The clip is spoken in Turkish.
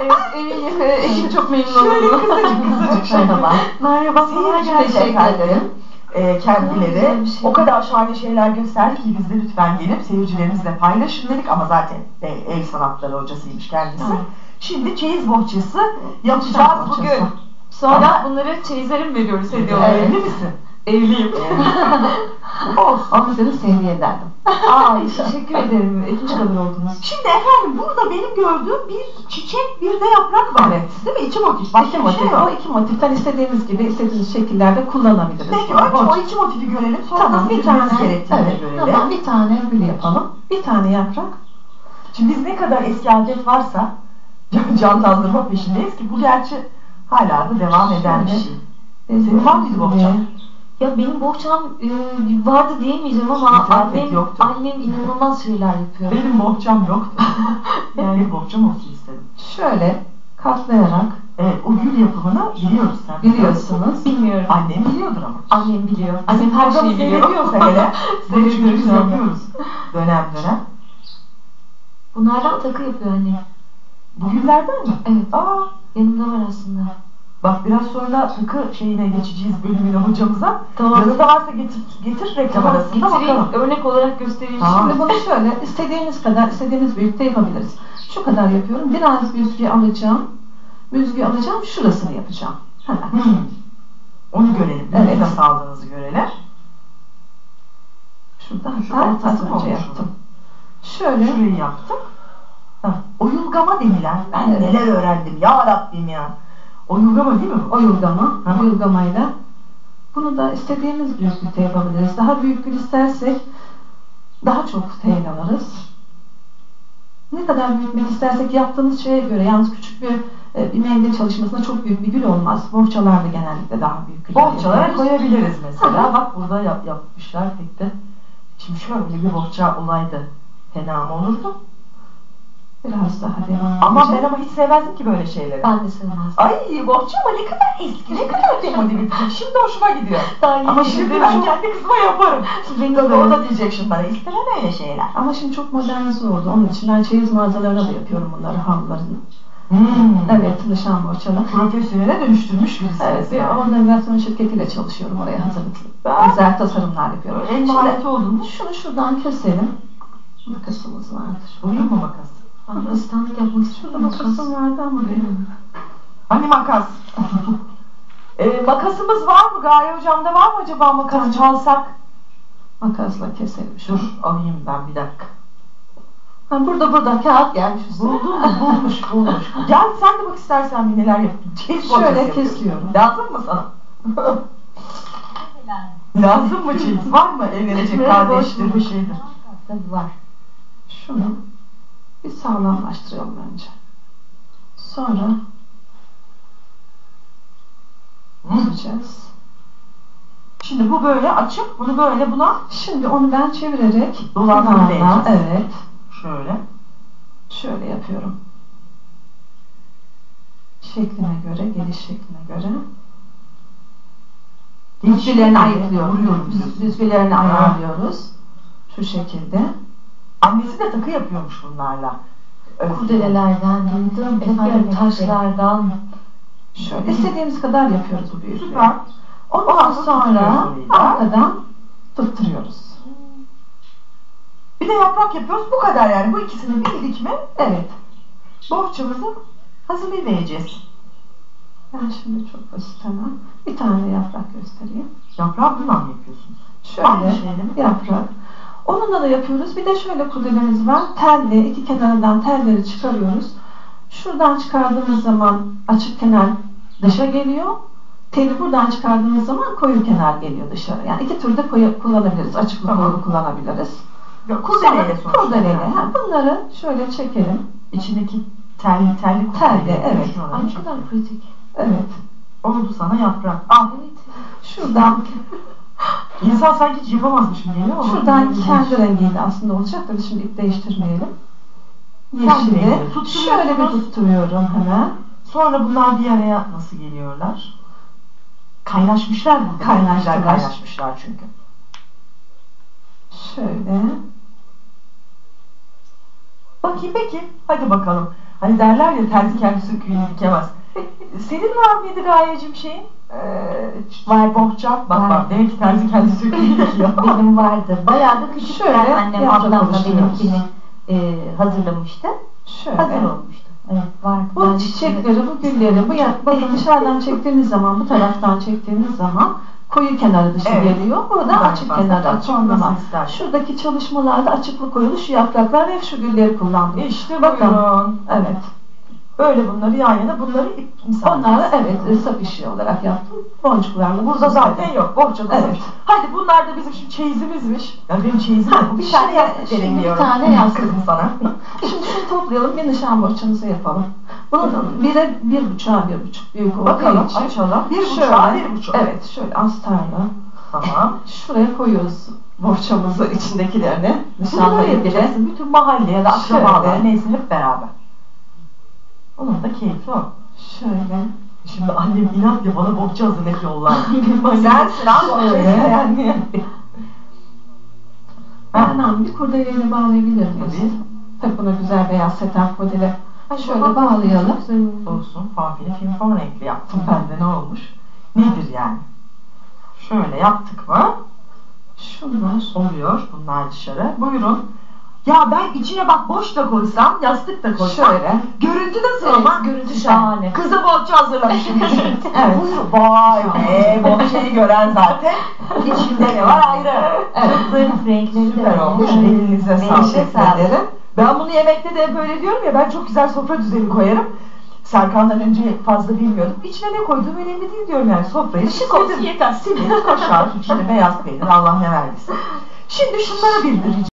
Evet, eminim. Eşim çok memnun Şöyle oldu. kısacık kısacık şöyle. Merhaba. Merhaba Seyirci geldi teşekkür efendim. ederim. Ee, kendileri bir şey. o kadar şahane şeyler gösterdi ki biz de lütfen gelip seyircilerimizle paylaşın dedik ama zaten e, el sanatları hocasıymış kendisi. Evet. Şimdi çeyiz bohçası yapacağız bugün. bugün. Sonra Ama- bunları çeyizlere mi veriyoruz hediye Evli olarak? misin? Evliyim. Olsun. Ama seni sevdiye ederdim. Aa, teşekkür ederim. İkinci kadın oldunuz. Şimdi efendim burada benim gördüğüm bir çiçek bir de yaprak var. Evet. Değil mi? İki motif. Başka motif. şey o iki motiften istediğimiz gibi istediğiniz şekillerde kullanabiliriz. Peki önce o iki motifi görelim sonra Tamam bir tane gerektiğini evet, görelim. tamam bir tane gül yapalım. Bir tane yaprak. Şimdi biz ne kadar eski adet varsa can- canlandırma peşindeyiz ki bu gerçi hala da devam eden bir şey. Senin var mıydı bohçan? Ya benim bohçam e, vardı diyemeyeceğim ama İnternet annem, yoktu. annem inanılmaz şeyler yapıyor. Benim bohçam yoktu. yani bohçam olsun istedim. Şöyle katlayarak Evet o gül yapımını biliyoruz sen. biliyorsunuz. Bilmiyorum. Annem biliyordur ama. Annem biliyor. Annem her şeyi biliyor. seyrediyorsa hele. Bunu çünkü biz Seyrediyorum. yapıyoruz. Dönem dönem. Bunlardan takı yapıyor annem. Bu güllerden mi? Evet. Aa, Yanımda var aslında. Bak biraz sonra takı şeyine geçeceğiz bölümüne hocamıza. Tamam. Yanında varsa getir, getir reklam Tamam, arasında getireyim. bakalım. Örnek olarak göstereyim. Tamam. Şimdi bunu şöyle istediğimiz kadar istediğimiz büyükte yapabiliriz. Şu kadar yapıyorum. Biraz büzgü alacağım. Büzgü alacağım. Şurasını yapacağım. Hemen. Hmm. Onu görelim. Evet. Evet. Nasıl aldığınızı görelim. Şurada Şu hatta mı önce yaptım. Şöyle Şurayı yaptık. Heh. Oyulgama denilen. Ben Evet. neler öğrendim ya Rabbim ya. Oyulgama değil mi bu? oyulgama, Hı. oyulgamayla bunu da istediğimiz büyüklükte yapabiliriz. Daha büyük gül istersek daha çok tel alırız. Ne kadar büyütmek istersek yaptığımız şeye göre yalnız küçük bir e, bir mendil çalışmasında çok büyük bir gül olmaz. Bohçalarda genellikle daha büyük güller Bohçalara koyabiliriz mesela. Bak burada yap, yapmışlar pek de. Şimdi şöyle bir bohça olaydı. Fena mı olurdu? Biraz daha devam Ama ben ama hiç sevmezdim ki böyle şeyleri. Ben de sevmezdim. Ay bohça ama ne kadar eski, ne kadar demode bir. Şimdi hoşuma gidiyor. Daha Ama yeni şimdi değil ben kendi kızıma yaparım. Benim Tabii de. o da diyecek şimdi bana istemem öyle şeyler. Ama şimdi çok modernize oldu. Onun için ben çeyiz mağazalarına da yapıyorum bunları havlularını. Hmm. Evet, nişan bohçalı. Profesyonele dönüştürmüş birisi. Evet, bir yani. organizasyon şirketiyle çalışıyorum oraya hazırlıklı. Güzel tasarımlar yapıyorum. En Şimdi mahareti oldun mu? Şunu şuradan keselim. Makasımız vardır. Buyurun mu makas? Asistanlık yapmak Şurada istiyorum. makasım vardı ama benim. Hani makas? e, makasımız var mı? Gaye hocamda var mı acaba makas çalsak? Makasla keselim. Dur alayım ben bir dakika. Ha, burada burada kağıt gelmiş. Buldun mu? Bulmuş bulmuş. Gel sen de bak istersen bir neler yapayım. Çeyiz Şöyle kesiyorum. Lazım mı sana? Lazım mı çeyiz? Var mı evlenecek kardeştir bir şeydir? Tabii var. Şunu bir sağlamlaştıralım önce. Sonra Hı. yapacağız. Şimdi bu böyle açık, bunu böyle buna Şimdi onu ben çevirerek diyeceğiz. Evet. şöyle. Şöyle yapıyorum. Şekline göre, geliş şekline göre. Düzgülerini ayıklıyoruz. Vuruyorum. Düzgülerini Ha. ayarlıyoruz. Şu şekilde. Annesi de takı yapıyormuş bunlarla. Kurdelelerden, duydum, efendim taşlardan. Şöyle istediğimiz kadar yapıyoruz bu büyüklüğü. Süper. Ondan sonra arkadan tutturuyoruz. Bir de yaprak yapıyoruz. Bu kadar yani. Bu ikisini bildik mi Evet. bohçamızı hazırlayıvereceğiz. Ben şimdi çok basit hemen bir tane yaprak göstereyim. Yaprağı bundan mı yapıyorsunuz? Şöyle Aynı şey yaprak. Onunla da yapıyoruz. Bir de şöyle kurdelemiz var. Telli, iki kenarından telleri çıkarıyoruz. Şuradan çıkardığımız zaman açık kenar dışa geliyor. Teli buradan çıkardığımız zaman koyu kenar geliyor dışarı. Yani iki türde koyu kullanabiliriz. Açıklı Tamam. koyu kullanabiliriz. Kurdeleyle sonuçta. Kurdeleyle. Ha, bunları şöyle çekelim. İçindeki telli telli Telli, evet. Ay ne kadar pratik. Evet. Oldu sana yaprak. Al. Evet. Şuradan İnsan sanki hiç yapamazmışım geliyor ama. Şuradan kendi rengiyle aslında olacak da şimdi değiştirmeyelim. Yeşili şöyle bir tutturuyorum hemen. Sonra bunlar bir araya nasıl geliyorlar? Kaynaşmışlar mı? Kaynaştılar. Kaynaşmışlar çünkü. Şöyle. Bakayım peki. Hadi bakalım. Hani derler ya terzi kendi söküğünü dikemez. Senin var mıydı Gayecim şeyin? Ee, var bohça. Bak Var. bak ki terzi kendi söküğünü dikiyor. Benim vardı. Bayağı da küçük Şöyle yani annem ablam da benimkini e, hazırlamıştı. Şöyle. Hazır olmuştu. Evet vardı. Bu Ben çiçekleri, bu gülleri, bu ya, bakın dışarıdan çektiğiniz zaman, bu taraftan çektiğiniz zaman koyu kenarı dışı Evet. geliyor. Burada Buradan açık kenarı açık tonlama. nasıl istersen. Şuradaki çalışmalarda açıklık koyulu şu yapraklar ve şu gülleri kullandım. İşte Bakın. buyurun. Evet. Böyle bunları yan yana bunları ip misal. Onları evet sap işi olarak yaptım. Boncuklarla. Burada zaten yok. Bohçada Evet. Hadi bunlar da bizim şimdi çeyizimizmiş. Ya benim çeyizim Ha. Bir tane vereyim bir tane yastık. Kızım sana. Şimdi şunu toplayalım. Bir nişan bohçamızı yapalım. Bunun bire bir buçuğa bir buçuk büyük olduğu Bakalım için. açalım. Bir Şöyle, buçuğa bir buçuk. Evet şöyle astarla. Tamam. Şuraya koyuyoruz bohçamızı içindekilerini. Bile. yapacaksın. Bütün mahalleye de akrabalar Şöyle. neyse hep beraber. Onun da keyfi o. Şöyle. Şimdi annem inat ya bana bohça hazırlayıp yollar. Sensin ha Şöyle. yani. Aynen bir kurdeleyle bağlayabilir miyiz? Tabii. Tabii buna güzel beyaz seten kurdele. Ay, Şöyle bak. bağlayalım. Olsun fanfini film fon renkli yaptım ben de ne olmuş? Nedir yani? Şöyle yaptık mı? Şunlar. Oluyor bunlar dışarı. Buyurun. Ya ben içine bak boş da koysam, yastık da koysam. Şöyle. Görüntü nasıl Evet, ama? görüntü şahane. Kıza bohça hazırlamışım. Evet. Vay be bohçayı gören zaten. İçinde ne var ayrı. Çok zarif renkleri de Süper var. olmuş. Evet. Elinize sağlık. ederim. Ben bunu yemekte de böyle diyorum ya ben çok güzel sofra düzeni koyarım. Serkan'dan önce fazla bilmiyordum. İçine ne koyduğum önemli değil diyorum yani sofrayı. Şık olsun yeter. Simit, kaşar, içinde beyaz peynir Allah ne verdiyse. Şimdi şunları bildireceğim.